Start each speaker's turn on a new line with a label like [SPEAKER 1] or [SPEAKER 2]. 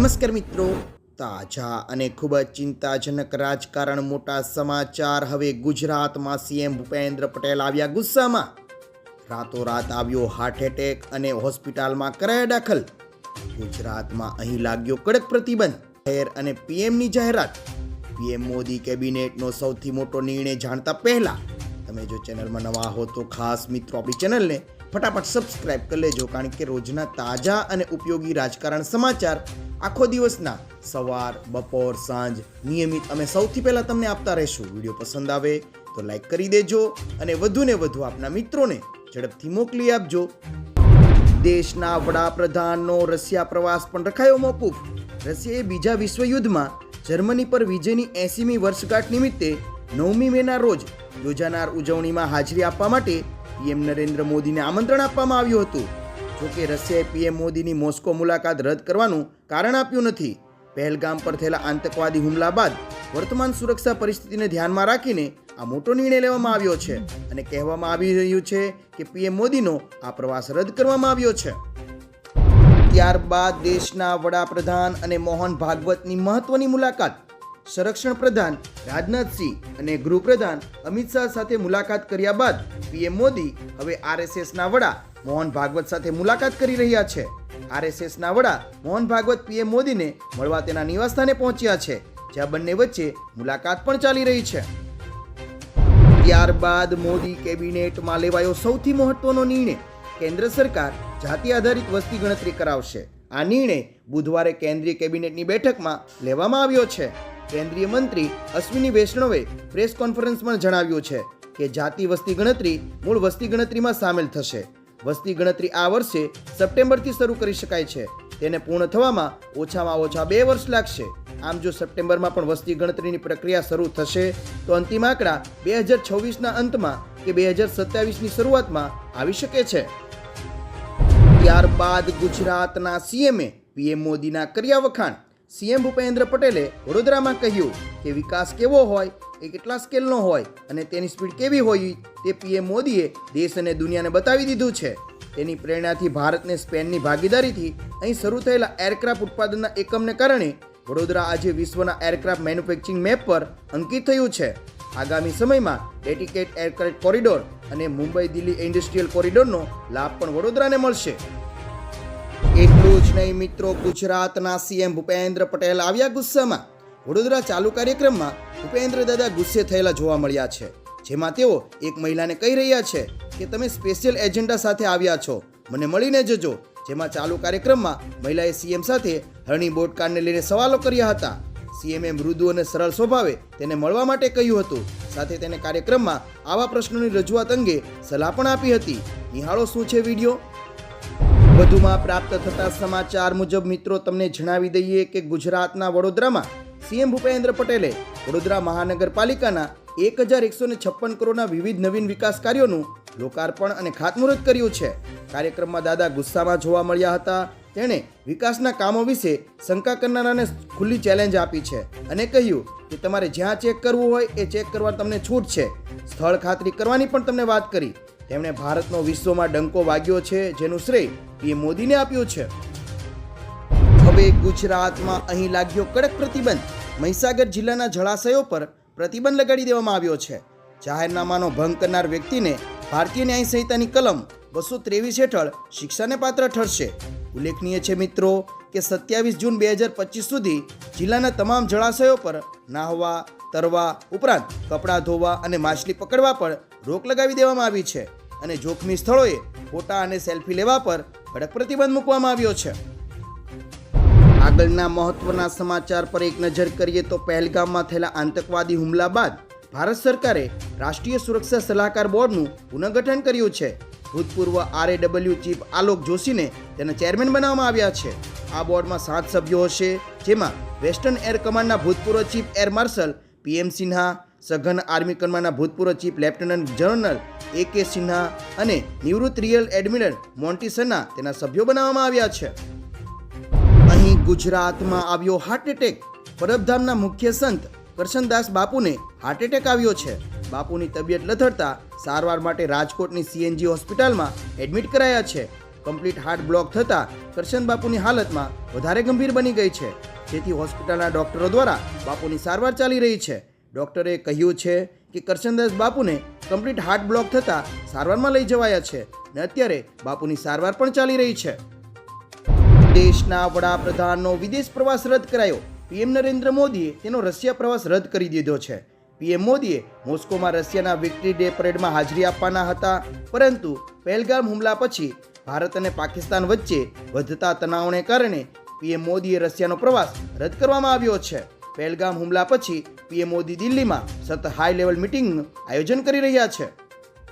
[SPEAKER 1] નમસ્કાર મિત્રો. તાજા અને ખૂબ જ ચિંતાજનક રાજકારણ મોટા સમાચાર હવે ગુજરાતમાં સીએમ ભૂપેન્દ્ર પટેલ આવ્યા ગુસ્સામાં. રાતોરાત આવ્યો હાર્ટ એટેક અને હોસ્પિટલમાં કરાયા દાખલ. ગુજરાતમાં અહીં લાગ્યો કડક પ્રતિબંધ. શહેર અને પીએમની જાહેરાત. પીએમ મોદી કેબિનેટનો સૌથી મોટો નિર્ણય જાણતા પહેલા. તમે જો ચેનલમાં નવા હો તો ખાસ મિત્રો આપણી ચેનલને ફટાફટ સબસ્ક્રાઇબ કરી લેજો, કારણ કે રોજના તાજા અને ઉપયોગી રાજકારણ સમાચાર આખો દિવસના સવાર, બપોર, સાંજ નિયમિત અમે સૌથી પહેલાં તમને આપતા રહીશું. વીડિયો પસંદ આવે તો લાઈક કરી દેજો અને વધુને વધુ આપના મિત્રોને ઝડપથી મોકલી આપજો. દેશના વડાપ્રધાનનો રશિયા પ્રવાસ પણ રખાયો મોકૂફ. રશિયાએ બીજા વિશ્વયુદ્ધમાં જર્મની પર વિજયની એંસીમી વર્ષગાંઠ નિમિત્તે નવમી મેના રોજ યોજાનાર ઉજવણીમાં હાજરી આપવા માટે પીએમ નરેન્દ્ર મોદીને આમંત્રણ આપવામાં આવ્યું હતું. જોકે રશિયાએ પીએમ મોદીની મોસ્કો મુલાકાત રદ કરવાનું કારણ આપ્યું નથી. પહેલગામ પર થયેલા આતંકવાદી હુમલા બાદ વર્તમાન સુરક્ષા પરિસ્થિતિને ધ્યાનમાં રાખીને આ મોટો નિર્ણય લેવામાં આવ્યો છે અને કહેવામાં આવી રહ્યું છે કે પીએમ મોદીનો આ પ્રવાસ રદ કરવામાં આવ્યો છે. ત્યારબાદ દેશના વડાપ્રધાન અને મોહન ભાગવતની મહત્વની મુલાકાત સંરક્ષણ પ્રધાન રાજનાથસિંહ અને ગૃહપ્રધાન અમિત શાહ સાથે મુલાકાત કર્યા બાદ પીએમ મોદી હવે આરએસએસના વડા મોહન ભાગવત સાથે મુલાકાત કરી રહ્યા છે. આરએસએસના વડા મોહન ભાગવત પીએમ મોદીને મળવા તેના નિવાસસ્થાને પહોંચ્યા છે, જ્યાં બંને વચ્ચે મુલાકાત પણ ચાલી રહી છે. ત્યારબાદ મોદી કેબિનેટમાં લેવાયો સૌથી મહત્વનો નિર્ણય કેન્દ્ર સરકાર જાતિ આધારિત વસ્તી ગણતરી કરાવશે. આ નિર્ણય બુધવારે કેન્દ્રીય કેબિનેટની બેઠકમાં લેવામાં આવ્યો છે. કેન્દ્રીય મંત્રી અશ્વિની વૈષ્ણવે પ્રેસ કોન્ફરન્સમાં જણાવ્યું છે કે જાતિ વસ્તી ગણતરી મૂળ વસ્તી ગણતરીમાં સામેલ થશે. વસ્તી ગણતરી આ વર્ષે સપ્ટેમ્બરથી શરૂ કરી શકાય છે. તેને પૂર્ણ થવામાં ઓછામાં ઓછા બે વર્ષ લાગશે. આમ જો સપ્ટેમ્બરમાં પણ વસ્તી ગણતરીની પ્રક્રિયા શરૂ થશે, તો અંતિમ આંકડા બે હજાર છવ્વીસના અંતમાં કે બે હજાર સત્યાવીસની શરૂઆતમાં આવી શકે છે. ત્યારબાદ ગુજરાતના સીએમએ પીએમ મોદીના કર્યા વખાણ સીએમ ભૂપેન્દ્ર પટેલે વડોદરામાં કહ્યું કે વિકાસ કેવો હોય, એ કેટલા સ્કેલનો હોય અને તેની સ્પીડ કેવી હોય, તે પીએમ મોદીએ દેશ અને દુનિયાને બતાવી દીધું છે. તેની પ્રેરણાથી ભારતને સ્પેનની ભાગીદારીથી અહીં શરૂ થયેલા એરક્રાફ્ટ ઉત્પાદનના એકમને કારણે વડોદરા આજે વિશ્વના એરક્રાફ્ટ મેન્યુફેક્ચરિંગ મેપ પર અંકિત થયું છે. આગામી સમયમાં ડેડિકેટ એરક્રાફ્ટ કોરિડોર અને મુંબઈ દિલ્હી ઇન્ડસ્ટ્રીયલ કોરિડોરનો લાભ પણ વડોદરાને મળશે. એટલું નહીં મિત્રો, ગુજરાતના સીએમ ભૂપેન્દ્ર પટેલ આવ્યા ગુસ્સામાં. વડોદરા ચાલુ કાર્યક્રમમાં ભૂપેન્દ્ર દાદા ગુસ્સે થયેલા જોવા મળ્યા છે. જેમાં તેઓ એક મહિલાને કહી રહ્યા છે કે, તમે સ્પેશિયલ એજન્ડા સાથે આવ્યા છો. મને મળીને જજો. જેમાં ચાલુ કાર્યક્રમમાં મહિલાએ સીએમ સાથે હરણી બોટકારને લઈને સવાલો કર્યા હતા. સીએમએ મૃદુ અને સરળ સ્વભાવે તેને મળવા માટે કહ્યું હતું. સાથે તેને કાર્યક્રમમાં આવા પ્રશ્નોની રજૂઆત અંગે સલાહ પણ આપી હતી. નિહાળો શું છે વીડિયો? વધુમાં પ્રાપ્ત થતા સમાચાર મુજબ મિત્રો, તમને જણાવી દઈએ કે ગુજરાતના વડોદરામાં સીએમ ભૂપેન્દ્ર પટેલે વડોદરા મહાનગરપાલિકાના એક હજાર એકસો ને છપ્પન કરોડના વિવિધ નવીન વિકાસ કાર્યોનું લોકાર્પણ અને ખાતમુહૂર્ત કર્યું છે. કાર્યક્રમમાં દાદા ગુસ્સામાં જોવા મળ્યા હતા. તેણે વિકાસના કામો વિશે શંકા કરનારાને ખુલ્લી ચેલેન્જ આપી છે અને કહ્યું કે તમારે જ્યાં ચેક કરવું હોય એ ચેક કરવા તમને છૂટ છે. સ્થળ ખાતરી કરવાની પણ તમને વાત કરી. તેમણે ભારતનો વિશ્વમાં ડંકો વાગ્યો છે, જેનું શ્રેય પીએમ મોદીને આપ્યું છે. હવે ગુજરાતમાં અહીં લાગ્યો કડક પ્રતિબંધ. મહીસાગર જિલ્લાના જળાશયો પર પ્રતિબંધ લગાડી દેવામાં આવ્યો છે. જાહેરનામાનો ભંગ કરનાર વ્યક્તિને ભારતીય ન્યાય સંહિતાની કલમ બસો ત્રેવીસ હેઠળ શિક્ષાને પાત્ર ઠરશે. ઉલ્લેખનીય છે મિત્રો કે સત્યાવીસ જૂન બે હજાર પચીસ સુધી જિલ્લાના તમામ જળાશયો પર નાહવા, તરવા ઉપરાંત કપડાં ધોવા અને માછલી પકડવા પર રોક લગાવી દેવામાં આવી છે. અને જોખમી સ્થળોએ ફોટા અને સેલ્ફી લેવા પર કડક પ્રતિબંધ મૂકવામાં આવ્યો છે. આગળના મહત્વના સમાચાર પર એક નજર કરીએ તો પહેલગામમાં થયેલા આતંકવાદી હુમલા બાદ ભારત સરકારે રાષ્ટ્રીય સુરક્ષા સલાહકાર બોર્ડનું પુનઃગઠન કર્યું છે. ભૂતપૂર્વ આરએડબલ્યુ ચીફ આલોક જોશીને તેના ચેરમેન બનાવવામાં આવ્યા છે. આ બોર્ડમાં સાત સભ્યો હશે, જેમાં વેસ્ટર્ન એર કમાન્ડના ભૂતપૂર્વ chief air marshal PM Sinha સઘન આર્મી કમાન્ડના ભૂતપૂર્વ ચીફ લેફ્ટનન્ટ જનરલ એ કે સિન્હા અને નિવૃત્ત રિયલ એડમિરલ મોન્ટીસના તેના સભ્યો બનાવવામાં આવ્યા છે. અહીં ગુજરાતમાં આવ્યો હાર્ટ એટેક પરબધામના મુખ્ય સંત કરશનદાસ બાપુને હાર્ટ એટેક આવ્યો છે. બાપુની તબિયત લથડતા સારવાર માટે રાજકોટની સીએનજી હોસ્પિટલમાં એડમિટ કરાયા છે. કમ્પ્લીટ હાર્ટ બ્લોક થતાં કરશન બાપુની હાલતમાં વધારે ગંભીર બની ગઈ છે. જેથી હોસ્પિટલના ડોક્ટરો દ્વારા બાપુની સારવાર ચાલી રહી છે. ડોક્ટરે કહ્યું છે કે કરશનદાસ બાપુને કમ્પ્લીટ હાર્ટ બ્લોક થતાં સારવારમાં લઈ જવાયા છે ને અત્યારે બાપુની સારવાર પણ ચાલી રહી છે. દેશના વડાપ્રધાનનો વિદેશ પ્રવાસ રદ કરાયો. પીએમ નરેન્દ્ર મોદીએ તેનો રશિયા પ્રવાસ રદ કરી દીધો છે. પીએમ મોદીએ મોસ્કોમાં રશિયાના વિક્ટરી ડે પરેડમાં હાજરી આપવાના હતા. પરંતુ પહેલગામ હુમલા પછી ભારત અને પાકિસ્તાન વચ્ચે વધતા તણાવને કારણે પીએમ મોદીએ રશિયાનો પ્રવાસ રદ કરવામાં આવ્યો છે. પહેલગામ હુમલા પછી પીએમ મોદી દિલ્હીમાં સતત હાઈ લેવલ મિટિંગનું આયોજન કરી રહ્યા છે.